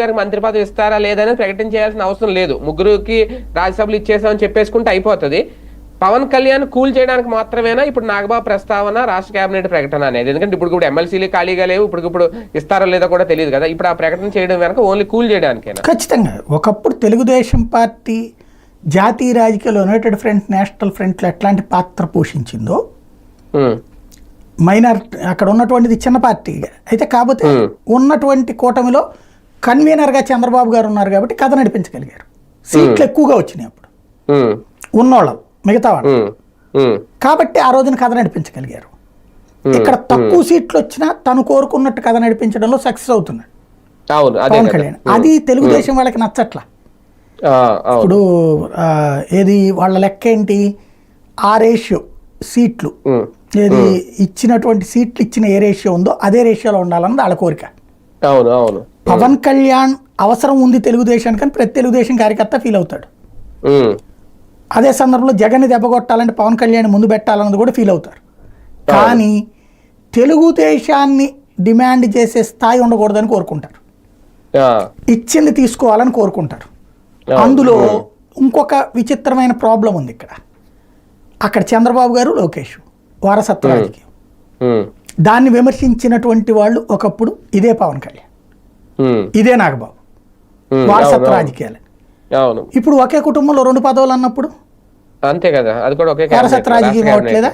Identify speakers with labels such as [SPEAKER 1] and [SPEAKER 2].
[SPEAKER 1] గారికి మంత్రి పదవి ఇస్తారా లేదని ప్రకటన చేయాల్సిన అవసరం లేదు. ముగ్గురుకి రాజ్యసభలు ఇచ్చేసామని చెప్పేసుకుంటే అయిపోతుంది. పవన్ కళ్యాణ్ కూల్ చేయడానికి మాత్రమేనా ఇప్పుడు నాగబాబు ప్రస్తావన రాష్ట్ర కేబినెట్ ప్రకటన అనేది? ఎందుకంటే ఇప్పుడు ఇప్పుడు ఎమ్మెల్సీలు ఖాళీగా లేవు ఇప్పుడు ఇప్పుడు ఇస్తారో లేదో కూడా తెలియదు కదా. ఇప్పుడు ఆ ప్రకటన చేయడం వెనక ఓన్లీ కూల్ చేయడానికేనా?
[SPEAKER 2] ఖచ్చితంగా. ఒకప్పుడు తెలుగుదేశం పార్టీ జాతీయ రాజకీయాల్లో యునైటెడ్ ఫ్రంట్ నేషనల్ ఫ్రంట్లో ఎట్లాంటి పాత్ర పోషించిందో మైనార్ అక్కడ ఉన్నటువంటిది చిన్న పార్టీ. అయితే కాకపోతే ఉన్నటువంటి కూటమిలో కన్వీనర్గా చంద్రబాబు గారు ఉన్నారు కాబట్టి కథ నడిపించగలిగారు. సీట్లు ఎక్కువగా వచ్చినాయి అప్పుడు. ఉన్నోళ్ళు మిగతా వాళ్ళు. కాబట్టి ఆ రోజున కథ నడిపించగలిగారు. ఇక్కడ తక్కువ సీట్లు వచ్చినా తను కోరుకున్నట్టు కథ నడిపించడంలో సక్సెస్ అవుతున్నాడు. పవన్ కళ్యాణ్. అది తెలుగుదేశం వాళ్ళకి నచ్చట్లా. ఇప్పుడు ఏది వాళ్ళ లెక్క ఏంటి? ఆ రేషియో సీట్లు. ఏది ఇచ్చినటువంటి సీట్లు ఇచ్చిన ఏ రేషియో ఉందో అదే రేషియోలో ఉండాలన్నది వాళ్ళ కోరిక.
[SPEAKER 1] అవును అవును.
[SPEAKER 2] పవన్ కళ్యాణ్ అవసరం ఉంది తెలుగుదేశానికి అని ప్రతి తెలుగుదేశం కార్యకర్త ఫీల్ అవుతాడు. అదే సందర్భంలో జగన్ దెబ్బకొట్టాలంటే పవన్ కళ్యాణ్ ముందు పెట్టాలన్నది కూడా ఫీల్ అవుతారు. కానీ తెలుగుదేశాన్ని డిమాండ్ చేసే స్థాయి ఉండకూడదని కోరుకుంటారు. ఇచ్చింది తీసుకోవాలని కోరుకుంటారు. అందులో ఇంకొక విచిత్రమైన ప్రాబ్లం ఉంది ఇక్కడ. అక్కడ చంద్రబాబు గారు లోకేష్ వారసత్వ రాజకీయం. దాన్ని విమర్శించినటువంటి వాళ్ళు ఒకప్పుడు ఇదే పవన్ కళ్యాణ్. ఇదే నాగబాబు వారసత్వ రాజకీయాలు.
[SPEAKER 1] అవును.
[SPEAKER 2] ఇప్పుడు ఒకే కుటుంబంలో రెండు పదవులు అన్నప్పుడు?
[SPEAKER 1] అంతే కదా అది కూడా ఒకే
[SPEAKER 2] వారసత్వ రాజకీయం
[SPEAKER 1] cabinet.